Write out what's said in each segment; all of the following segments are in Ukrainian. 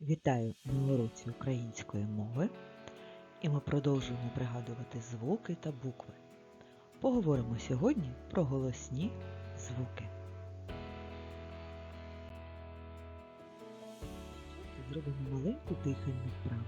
Вітаю на уроці української мови, і ми продовжуємо пригадувати звуки та букви. Поговоримо сьогодні про голосні звуки. Зробимо маленьку дихальну вправу.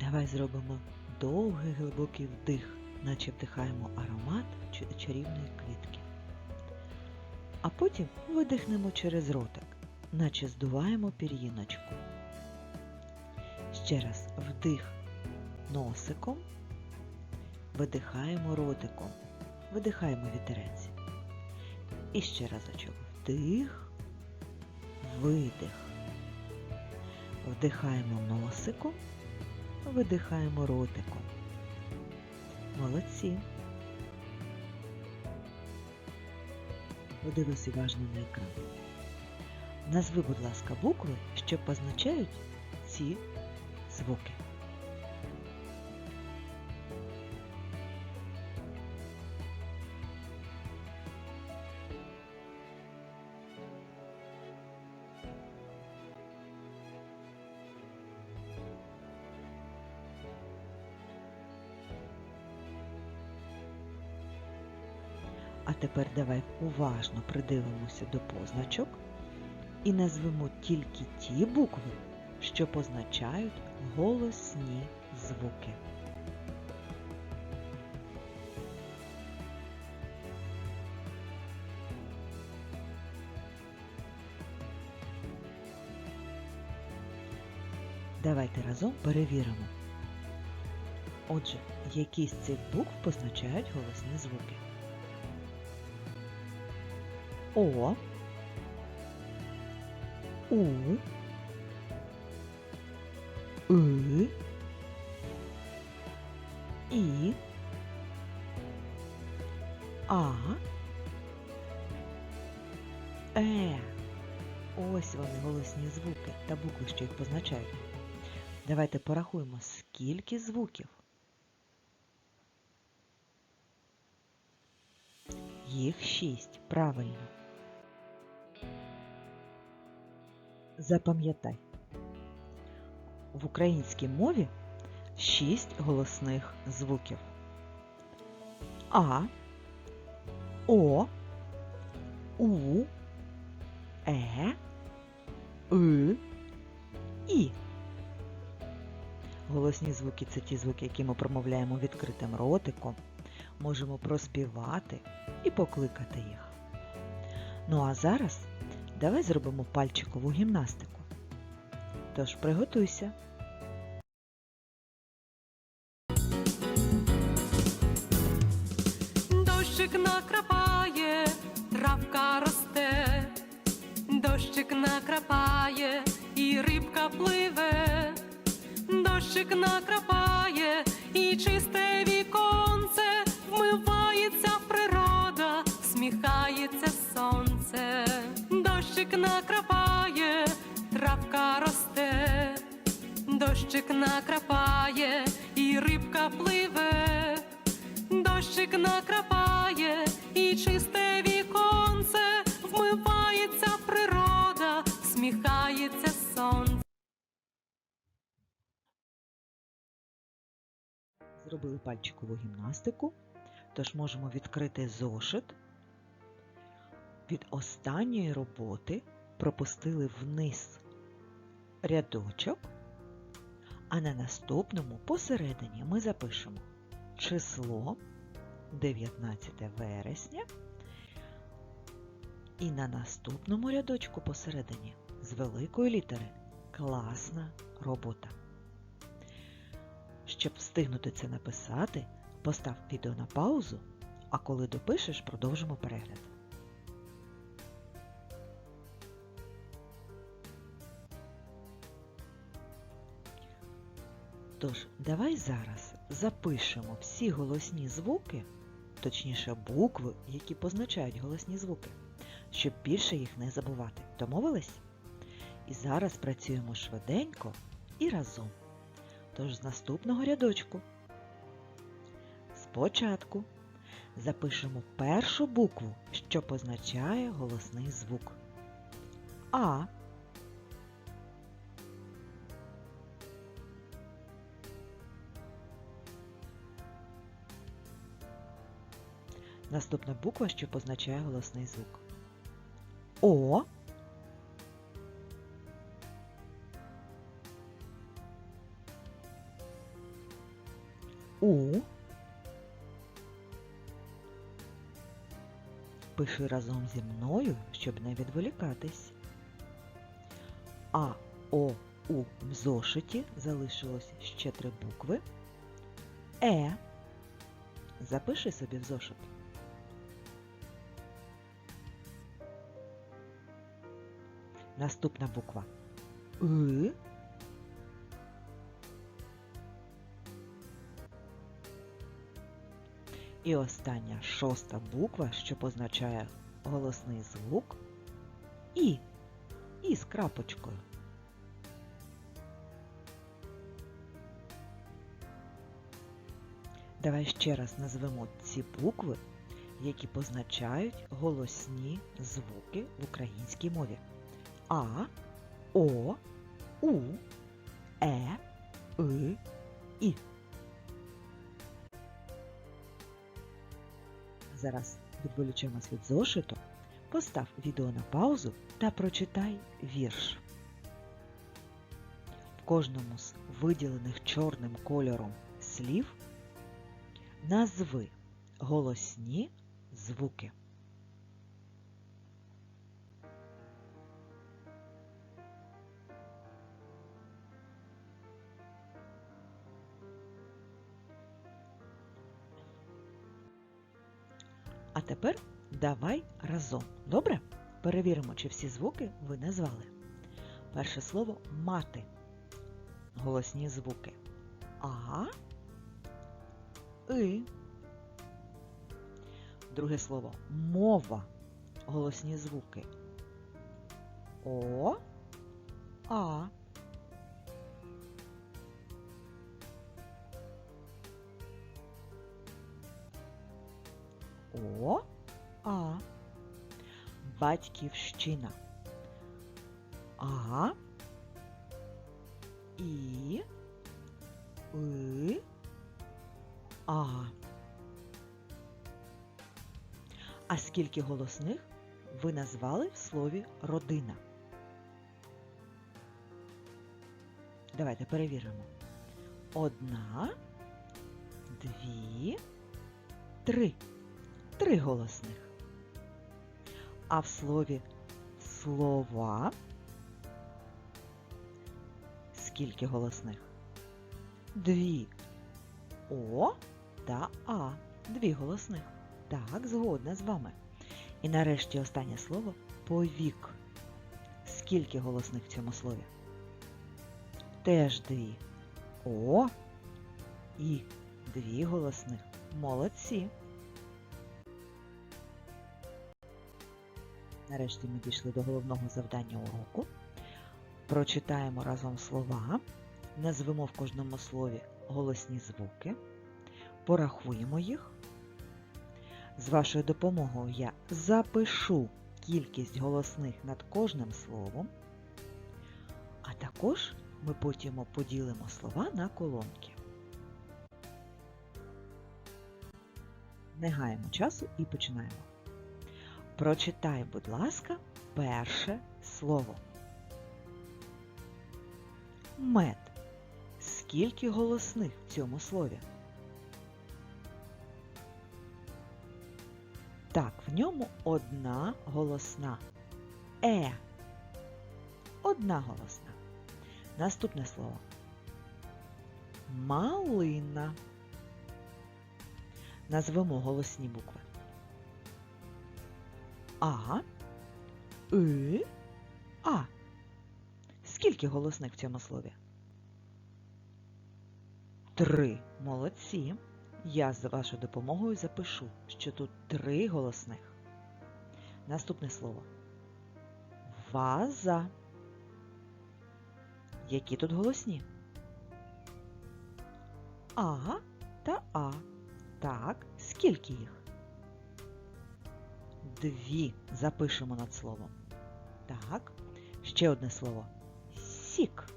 Давай зробимо довгий глибокий вдих, наче вдихаємо аромат чарівної квітки. А потім видихнемо через ротик наче здуваємо пір'їночку. Ще раз вдих носиком, видихаємо ротиком, видихаємо вітерець. І ще разочок вдих, видих. Вдихаємо носиком, видихаємо ротиком. Молодці. Подивись уважно на екран. Назви, будь ласка, букви, що позначають ці звуки. А тепер давай уважно придивимося до позначок і назвемо тільки ті букви, що позначають голосні звуки. Давайте разом перевіримо. Отже, які з цих букв позначають голосні звуки? О, У, И, І, А, Е. Ось вони голосні звуки та букви, що їх позначають. Давайте порахуємо, скільки звуків. Їх шість, правильно. Запам'ятай. В українській мові шість голосних звуків. А, О, У, Е, И, І. Голосні звуки це ті звуки, які ми промовляємо відкритим ротиком, можемо проспівати і покликати їх. Ну а зараз давай зробимо пальчикову гімнастику. Тож приготуйся. Дощик накрапає, травка росте, дощик накрапає, і рибка пливе, дощик накрапає, і чисте віконце, вмивається природа, сміхається сонце, дощик накрапає, травка росте, дощик накрапає, і рибка пливе. Дощик накрапає і чисте віконце, вмивається природа, сміхається сонце. Зробили пальчикову гімнастику, тож можемо відкрити зошит. Від останньої роботи пропустили вниз рядочок, а на наступному посередині ми запишемо число 19 вересня і на наступному рядочку посередині з великої літери класна робота. Щоб встигнути це написати, постав відео на паузу, а коли допишеш, продовжимо перегляд. Тож, давай зараз запишемо всі голосні звуки, точніше букви, які позначають голосні звуки, щоб більше їх не забувати. Домовились? І зараз працюємо швиденько і разом. Тож з наступного рядочку. Спочатку запишемо першу букву, що позначає голосний звук. А, Наступна буква, що позначає голосний звук. О. У. Пиши разом зі мною, щоб не відволікатись. А, О, У в зошиті залишилось ще три букви. Е. Запиши собі в зошит. Наступна буква И. І остання шоста буква, що позначає голосний звук І. І з крапочкою. Давай ще раз назвемо ці букви, які позначають голосні звуки в українській мові. А, О, У, Е, И, І. Зараз відволічемось від зошиту, постав відео на паузу та прочитай вірш. В кожному з виділених чорним кольором слів назви голосні звуки. Тепер давай разом. Добре? Перевіримо, чи всі звуки ви назвали. Перше слово мати. Голосні звуки. А. И. Друге слово мова. Голосні звуки. О. А. О. А. Батьківщина. А. І. И. А. А скільки голосних ви назвали в слові родина? Давайте перевіримо. Одна, дві, три. Три голосних. А в слові слова скільки голосних? Дві. О та А. Дві голосних. Так, згодна з вами. І нарешті останнє слово повік. Скільки голосних в цьому слові? Теж дві. О і дві голосних. Молодці. Нарешті ми дійшли до головного завдання уроку. Прочитаємо разом слова, назвемо в кожному слові голосні звуки, порахуємо їх. З вашою допомогою я запишу кількість голосних над кожним словом, а також ми потім поділимо слова на колонки. Не гаємо часу і починаємо. Прочитай, будь ласка, перше слово. Мед. Скільки голосних в цьому слові? Так, в ньому одна голосна. Е. Одна голосна. Наступне слово. Малина. Назвемо голосні букви. А, И, А. Скільки голосних в цьому слові? Три. Молодці. Я з вашою допомогою запишу, що тут три голосних. Наступне слово. Ваза. Які тут голосні? А та А. Так, скільки їх? Дві. Запишемо над словом. Так. Ще одне слово. Сік.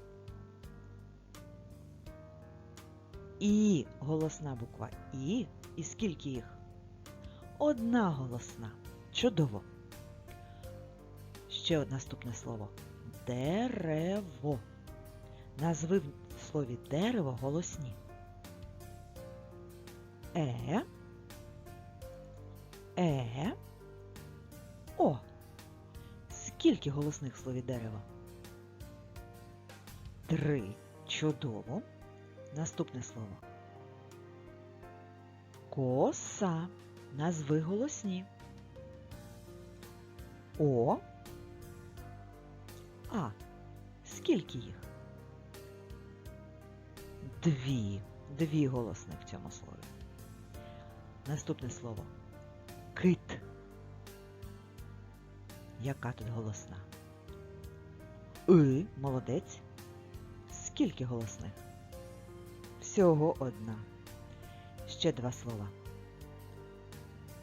І голосна буква І. І скільки їх? одна голосна. Чудово. Ще одне наступне слово. Дерево. Назви в слові дерево голосні. Е. Е. О. Скільки голосних слові дерева? Три. Чудово. Наступне слово. Коса. Назви голосні. О. А. Скільки їх? Дві. Дві голосних в цьому слові. Наступне слово. Кит. Яка тут голосна? И. Молодець. Скільки голосних? Всього одна. Ще два слова.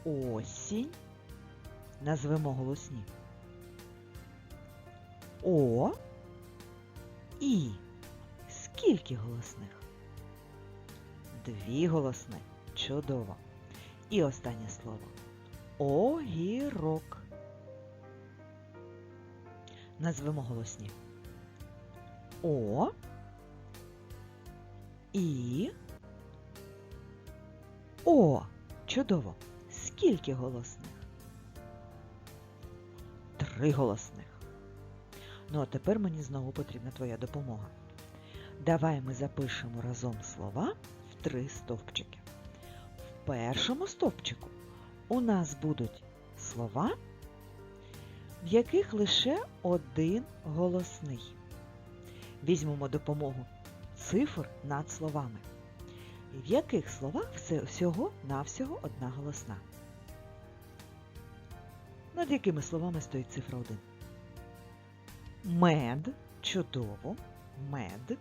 Осінь. Назвемо голосні. О. І. Скільки голосних? Дві голосних. Чудово. І останнє слово. Огірок. Назвемо голосні. О. І. О. Чудово. Скільки голосних? Три голосних. Ну, а тепер мені знову потрібна твоя допомога. Давай ми запишемо разом слова в три стовпчики. В першому стовпчику у нас будуть слова, в яких лише один голосний. Візьмемо допомогу цифр над словами. В яких словах всього навсього одна голосна? Над якими словами стоїть цифра 1? Мед. Чудово. Мед.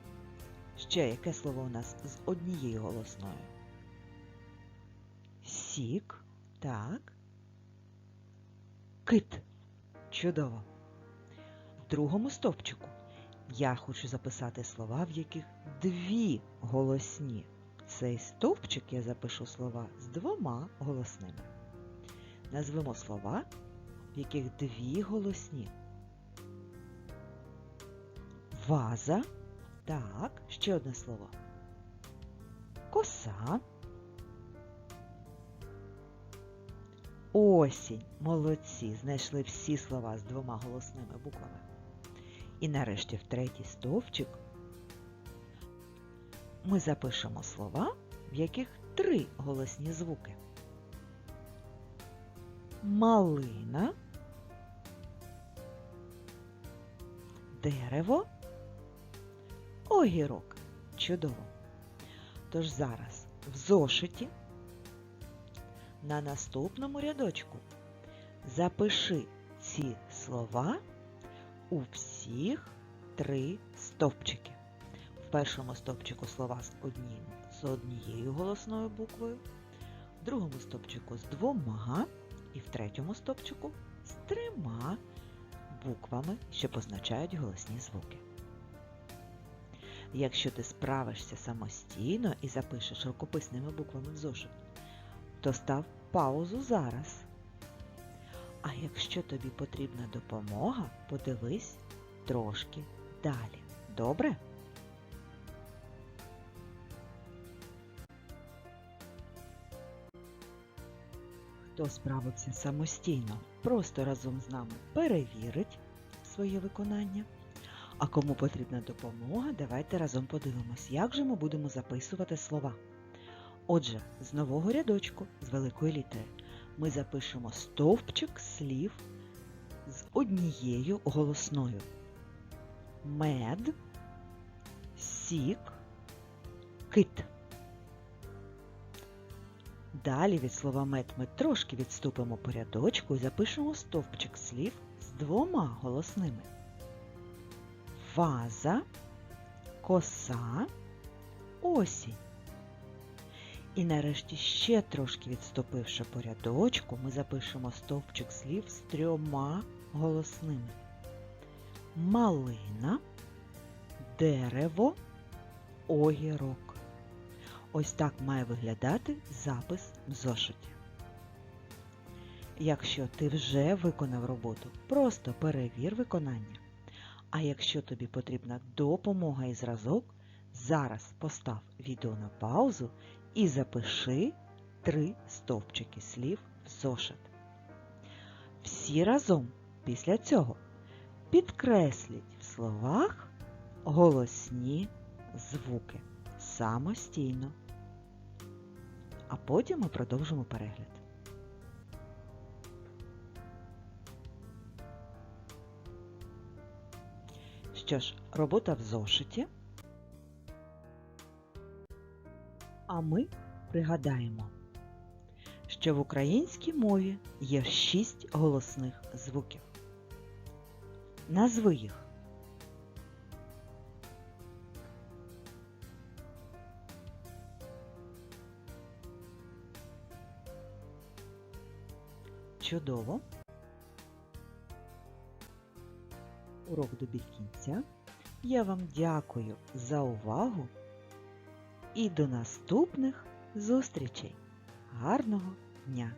Ще яке слово у нас з однією голосною? Сік. Так. Кит. Чудово. В другому стовпчику я хочу записати слова, в яких дві голосні. Цей стовпчик я запишу слова з двома голосними. Назвемо слова, в яких дві голосні. Ваза. Так, ще одне слово. Коса. Осінь. Молодці. Знайшли всі слова з двома голосними буквами. І нарешті в третій стовпчик ми запишемо слова, в яких три голосні звуки. Малина, дерево, огірок. Чудово. Тож зараз в зошиті на наступному рядочку запиши ці слова у всіх три стовпчики. В першому стовпчику слова з, однім, з однією голосною буквою, в другому стовпчику з двома і в третьому стовпчику з трьома буквами, що позначають голосні звуки. Якщо ти справишся самостійно і запишеш рукописними буквами в зошит, то став паузу зараз. А якщо тобі потрібна допомога, подивись трошки далі. Добре? Хто справився самостійно, просто разом з нами перевірить своє виконання. А кому потрібна допомога, давайте разом подивимось, як же ми будемо записувати слова. Отже, з нового рядочку, з великої літери, ми запишемо стовпчик слів з однією голосною. Мед, сік, кит. Далі від слова мед ми трошки відступимо по рядочку і запишемо стовпчик слів з двома голосними. Ваза, коса, осінь. І нарешті ще трошки відступивши по рядочку, ми запишемо стовпчик слів з трьома голосними. Малина, дерево, огірок. Ось так має виглядати запис в зошиті. Якщо ти вже виконав роботу, просто перевір виконання. А якщо тобі потрібна допомога і зразок, зараз постав відео на паузу і запиши три стовпчики слів в зошит. Всі разом після цього підкресліть в словах голосні звуки самостійно. А потім ми продовжимо перегляд. Що ж, робота в зошиті. А ми пригадаємо, що в українській мові є шість голосних звуків. Назви їх. Чудово. Урок добіг кінця. Я вам дякую за увагу і до наступних зустрічей. Гарного дня!